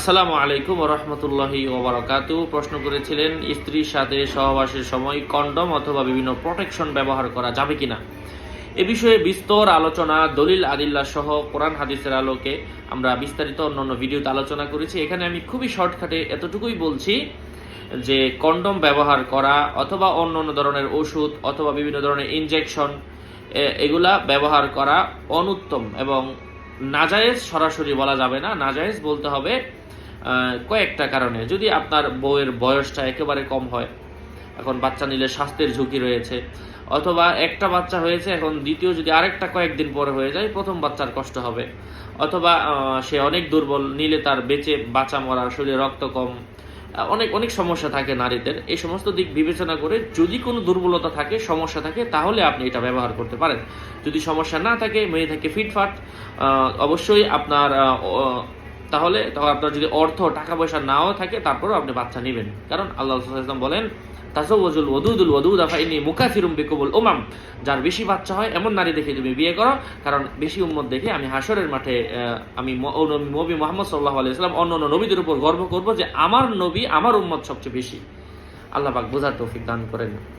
আসসালামু আলাইকুম রহমতুল্লাহি ওবরাকাতু প্রশ্ন করেছিলেন স্ত্রীর সাথে সহবাসের সময় কন্ডম অথবা বিভিন্ন প্রোটেকশন ব্যবহার করা যাবে কিনা? এ বিষয়ে বিস্তর আলোচনা, দলিল আদিল্লা সহ কোরআন হাদিসের আলোকে আমরা বিস্তারিত অন্যান্য ভিডিওতে আলোচনা করেছি। এখানে আমি খুবই শর্টকাটে এতটুকুই বলছি যে কন্ডম ব্যবহার করা অথবা অন্য অন্য ধরনের ওষুধ অথবা বিভিন্ন ধরনের ইনজেকশন এগুলা ব্যবহার করা অনুত্তম এবং নাজায়েজ সরাসরি বলা যাবে না। নাজায়েজ বলতে হবে কয়েকটা কারণে। যদি আপনার বউয়ের বয়সটা একেবারে কম হয়, এখন বাচ্চা নিলে স্বাস্থ্যের ঝুঁকি রয়েছে, অথবা একটা বাচ্চা হয়েছে, এখন দ্বিতীয় যদি আরেকটা কয়েকদিন পরে হয়ে যায়, প্রথম বাচ্চার কষ্ট হবে। অথবা সে অনেক দুর্বল, নিলে তার বেঁচে, বাঁচা, মরা, শরীরে রক্ত কম অনেক অনেক সমস্যা থাকে নারীদের। এই সমস্ত দিক বিবেচনা করে যদি কোনো দুর্বলতা থাকে, সমস্যা থাকে, তাহলে আপনি এটা ব্যবহার করতে পারেন। যদি সমস্যা না থাকে, মেয়ে থাকে ফিটফাট অবশ্যই আপনার তাহলে তখন আপনার যদি অর্থ টাকা পয়সা নাও থাকে, তারপরেও আপনি বাচ্চা নেবেন। কারণ আল্লাহ সাল্লাম বলেন তাজওয়াজুল ওদুদুল ওদুদ আফাইনি মুকাফিরুম বিকুবুল ওমাম যার বেশি বাচ্চা হয়, এমন নারী দেখে তুমি বিয়ে করো। কারণ বেশি উম্মত দেখে আমি হাসরের মাঠে আমি নবী- মোহাম্মদ সাল্লাহ আলাইসাল্লাম অন্য অন্য নবীদের উপর গর্ব করব যে আমার নবী আমার উম্মত সবচেয়ে বেশি। আল্লাহ পাক বোঝার তৌফিক দান করেন।